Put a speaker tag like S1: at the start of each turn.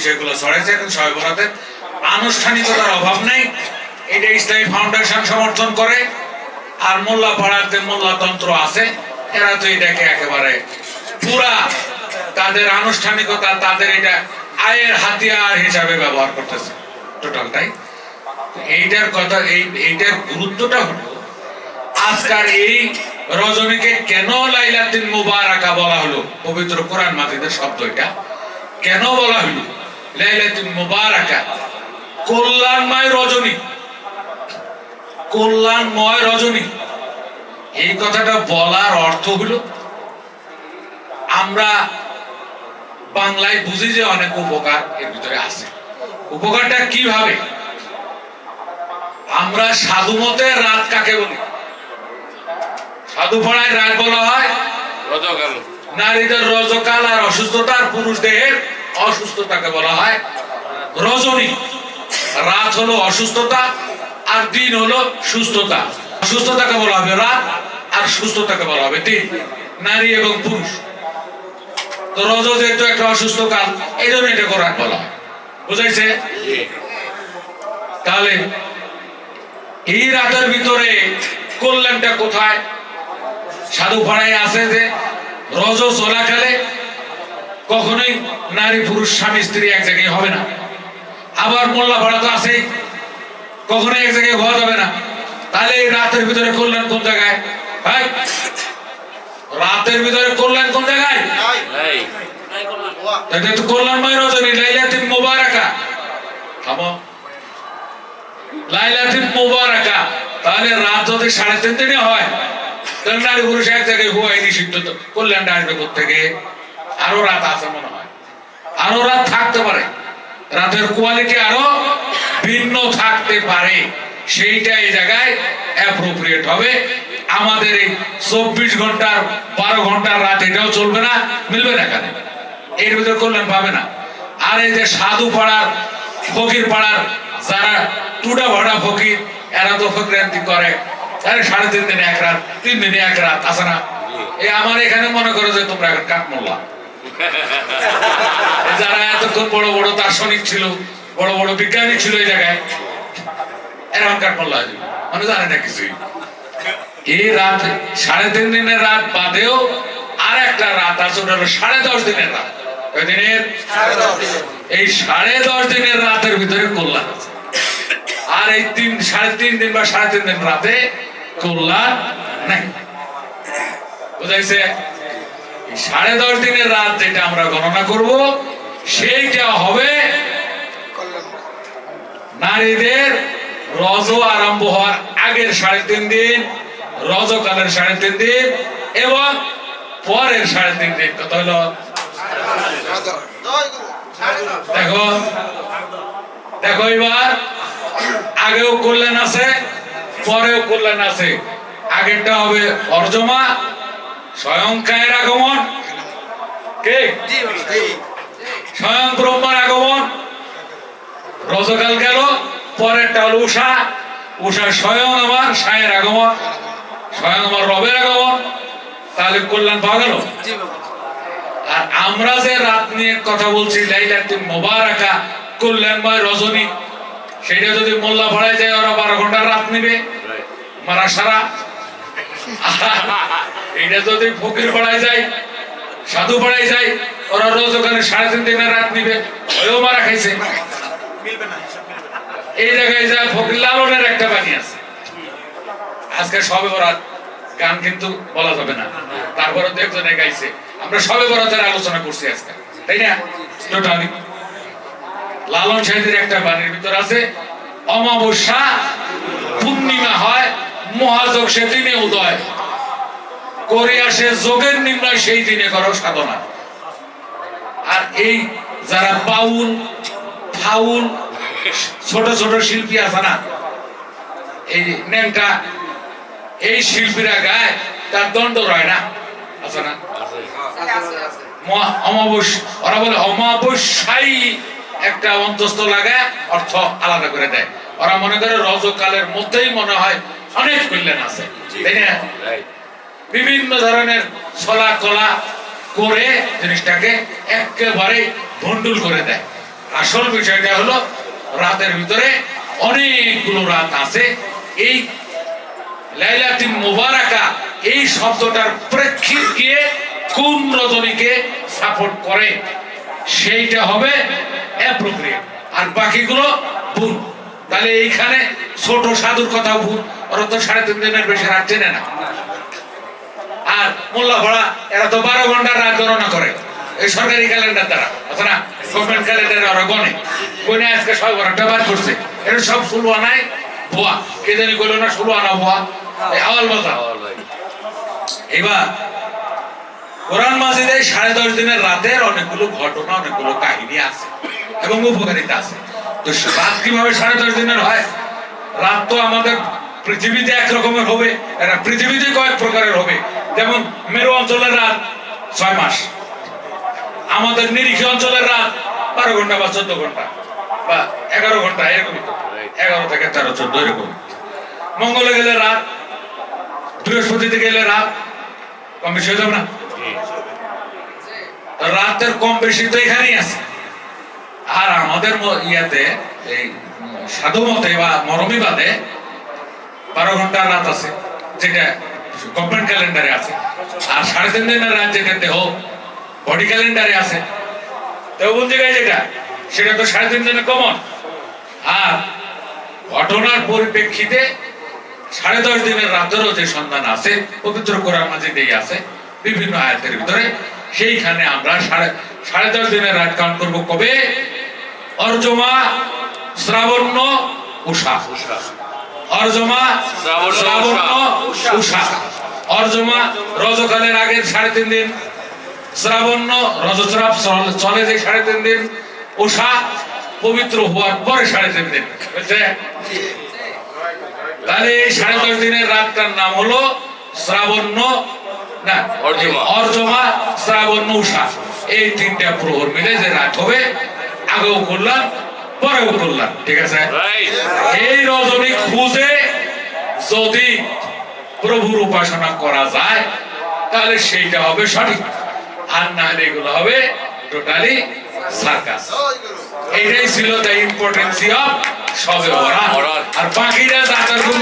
S1: বিষয়গুলো ছড়াইছে, এখন শবে বরাতের আনুষ্ঠানিকতার অভাব নেই। এটা ইসলামী ফাউন্ডেশন সমর্থন করে। আর মোল্লা পাড়াতে মোল্লাতন্ত্র আছে। এরা তো এটাকে একেবারে পুরা তাদের আনুষ্ঠানিকতা, তাদের এটা আয়ের হাতিয়ার হিসাবে ব্যবহার করতেছে, টোটালটাই। এইটার কথা, এই, এইটার গুরুত্বটা হলো, আজকার এই রজনীকে কেন লাইলাতিন মুবারাকা বলা হলো? পবিত্র কোরআন মাজিদের শব্দ এটা। কেন বলা হলো? লাইলাতিন মুবারাকা। কল্যাণময় রজনী। কল্যাণময় রজনী। এই কথাটা বলার অর্থ হলো আমরা বাংলায় বুঝি যে অনেক উপকার এর ভিতরে আছে। উপকারটা কীভাবে? আমরা সাধু মতে রাত কাকে বলি? সাধু পাড়ায় রাত বলা হয়
S2: রজকাল।
S1: নারীদের রজকাল আর অসুস্থতা আর পুরুষ দেহের অসুস্থতাকে বলা হয় রজনী। রাত হলো অসুস্থতা আর দিন হলো সুস্থতা। সুস্থতাকে বলা হবে রাত আর সুস্থতাকে বলা হবে দিন, নারী এবং পুরুষ। তো রজ যেহেতু একটা অসুস্থ কাল এই জন্য এটাকে রাত বলা বুঝাইছে? তাহলে এই রাতের ভিতরে কল্যাণটা কোথায়? সাধু পাড়ায় আছে যে রজ চলাকালে কখনোই নারী পুরুষ স্বামী স্ত্রী এক জায়গায় হবে না। আবার মোল্লা ভাড়া তো আছে কখনো এক জায়গায় হওয়া যাবে না। তাহলে এই রাতের ভিতরে কল্যাণ কোন জায়গায়? ভাই রাতের ভিতরে কল্যাণ কোন জায়গায়? এটা তো কল্যাণময় রজনী লাইলাতিন মুবারাকা। থামো। লাইলাতিন মুবারাকা। তাহলে রাত যদি সাড়ে তিন দিনে হয় তাহলে নারী পুরুষ এক জায়গায় হুয়াই নিষিদ্ধ কল্যাণটা আসবে থেকে আরও রাত আছে মনে হয়। আরও রাত থাকতে পারে। রাতের কোয়ালিটি আরও ভিন্ন থাকতে পারে। সেইটা এই জায়গায় অ্যাপ্রোপ্রিয়েট হবে। আমাদের এই চব্বিশ ঘণ্টার, বারো ঘণ্টার রাত এটাও চলবে না, মিলবে না এখানে। এর ভিতরে কল্যাণ পাবে না। আর এই যে সাধু পাড়ার, ফকির পাড়ার, যারা টুডা ভাড়া ফকির, এরা তো ফকিরান্তি করে। আরে সাড়ে তিন দিনে এক রাত, তিন দিনে এক রাত, আছে না? এই আমার এখানে মনে করো যে তোমরা এখন কাক মোল্লা যারা এতক্ষণ বড় বড় দার্শনিক ছিল বড় বড় বিজ্ঞানী ছিল এই জায়গায় মানে জানে না কিছুই। এই রাত সাড়ে তিন দিনের রাত বাদেও আর একটা রাত আছে ওটা সাড়ে দশ দিনের রাত। কয় দিনের। এই সাড়ে দশ দিনের রাতের ভিতরে কল্যাণ আছে। আর এই তিন সাড়ে তিন দিন বা সাড়ে তিন দিন রাতে কল্যাণ নাই। বুঝাইছে? সাড়ে দশ দিনের রাত যেটা আমরা গণনা করব, সেইটা হবে নারীদের রজ আরম্ভ হওয়ার আগের সাড়ে তিন দিন, রজকালের সাড়ে তিন দিন, এবং পরের সাড়ে তিন দিন। কত হলো? দেখো দেখো এবার, আগেও কল্যাণ আছে, পরেও কল্যাণ আছে। আগেরটা হবে অর্জমা স্বয়ং কায়ের আগমন? কে? স্বয়ং ব্রহ্মার আগমন? রজকাল গেল পরেরটা হলো উষা। উষা স্বয়ং আমার সায়ের আগমন। স্বয়ং আমার রবের আগমন। তাহলে কল্যাণ পাওয়া গেল? আর আমরা যে রাত নিয়ে কথা বলছি লাইলাতুল মোবারকা কল্যাণময় রজনী সেটা যদি মোল্লা ভাড়ায় যায় ওরা বারো ঘণ্টার রাত নিবে। মারা সারা। এটা যদি ফকির ভাড়ায় যায় সাধু ভাড়ায় যায় ওরা রোজ ওখানে সাড়ে তিন দিনের রাত নিবে। ওইও মারা খাইছে। এই জায়গায় যা ফকির লালনের একটা বাণী আছে। আজকে সবে বরাত গান কিন্তু বলা যাবে না। তারপরে দু একজনে গাইছে। আমরা সবে বরাতের আলোচনা করছি আজকে। তাই না? টোটালি। লালন সাহেবের একটা বাণীর ভিতর আছে অমাবস্যা পূর্ণিমা হয় মহাযোগ সে দিনে উদয় করিয়া সে যোগের নির্ণয় সেই দিনে করো সাধনা। আর এই যারা বাউল, ফাউল, ছোট ছোট শিল্পী আছে না, এই নেংটা এই শিল্পীরা গায়, তার দণ্ড রয় না? আছে না? অমাবস্যাই একটা অন্তস্থ লাগায়, অর্থ আলাদা করে দেয়। ওরা মনে করে রজকালের মধ্যেই মনে হয় অনেক কল্যাণ আছে। বিভিন্ন ধরনের ছলা কলা করে জিনিসটাকে একেবারে ভন্ডুল করে দেয়। আসল বিষয়টা হলো, রাতের ভিতরে অনেকগুলো রাত আছে। এই লাইলাতিন মুবারাকা, এই শব্দটার প্রেক্ষিত গিয়ে কোন রজনীকে সাপোর্ট করে, সেইটা হবে অ্যাপ্রোপ্রিয়েট আর বাকিগুলো ভুল। তাহলে এইখানে ছোট সাধুর কথা ভুল। ওরা তো সাড়ে তিন দিনের বেশি রাত চেনে না। আর মোল্লা ভরা, এরা তো বারো ঘণ্টার রাত গণনা করে। এই সরকারি ক্যালেন্ডার দ্বারা, অথবা গভর্নমেন্ট ক্যালেন্ডারে ওরা গণে। গনে আজকে সব ওরা ব্যবহার করছে। এটা সব শুরু নাই ভুয়া। কে জানি কইলো না শুরু আনা ভুয়া আওয়াল বাজা এবার কোরআন মাজিদে সাড়ে দশ দিনের রাতের অনেকগুলো ঘটনা, অনেকগুলো কাহিনী আছে এবং উপকারিতা আছে। তো রাত কীভাবে সাড়ে দশ দিনের হয়? রাত তো আমাদের পৃথিবীতে এক রকমের হবে এটা পৃথিবীতে কয়েক প্রকারের হবে। যেমন মেরু অঞ্চলের রাত ছয় মাস, আমাদের নিরিখী অঞ্চলের রাত বারো ঘণ্টা বা চোদ্দ ঘণ্টা বা এগারো ঘণ্টা, এরকমই এগারো থেকে তেরো, চোদ্দ এরকম মঙ্গলে গেলে রাত বৃহস্পতিতে গেলে রাত, কম বেশি হয়ে না? রাতের কম বেশি তো এখানেই আছে। আর আমাদের ইয়াতে, এই সাধু মতে বা মরমিবাদে বারো ঘণ্টা রাত আছে, যেটা গভর্নমেন্ট ক্যালেন্ডারে আছে। আর সাড়ে তিন দিনের রাত যেটা দেহ, বডি ক্যালেন্ডারে আছে। যেটা? সেটা তো সাড়ে তিন দিনে কমন আর ঘটনার পরিপ্রেক্ষিতে সাড়ে দশ দিনের রাতেরও যে সন্ধান আছে, পবিত্র কোরআন মাজিদেই আছে, বিভিন্ন আয়াতের ভিতরে, সেইখানে আমরা সাড়ে সাড়ে দশ দিনের রাত কাউন্ট করব কবে? অর্জমা, শ্রাবণ্য, উষা। অর্জমা
S2: শ্রাবণ্য উষা।
S1: অর্জমা রজকালের আগের সাড়ে তিন দিন। শ্রাবণ্য রজস্রাব চলে যে সাড়ে তিন দিন। উষা পবিত্র হওয়ার পরে সাড়ে তিন দিন। তাহলে এই সাড়ে দশ দিনের রাতটার নাম হলো শ্রাবণ্য না
S2: অর্জমা।
S1: অর্জমা শ্রাবণ্য উষা এই তিনটা প্রহর মিলে যে রাত হবে আগেও করলাম পরেও করলাম ঠিক আছে? এই রজনী খুঁজে যদি প্রভুর উপাসনা করা যায় তাহলে সেইটা হবে সঠিক। আর না হলে এগুলো হবে টোটালি সার্কাস এইটাই ছিল দ্য ইম্পর্টেন্সি অফ সবে। আর বাকিরা গুণ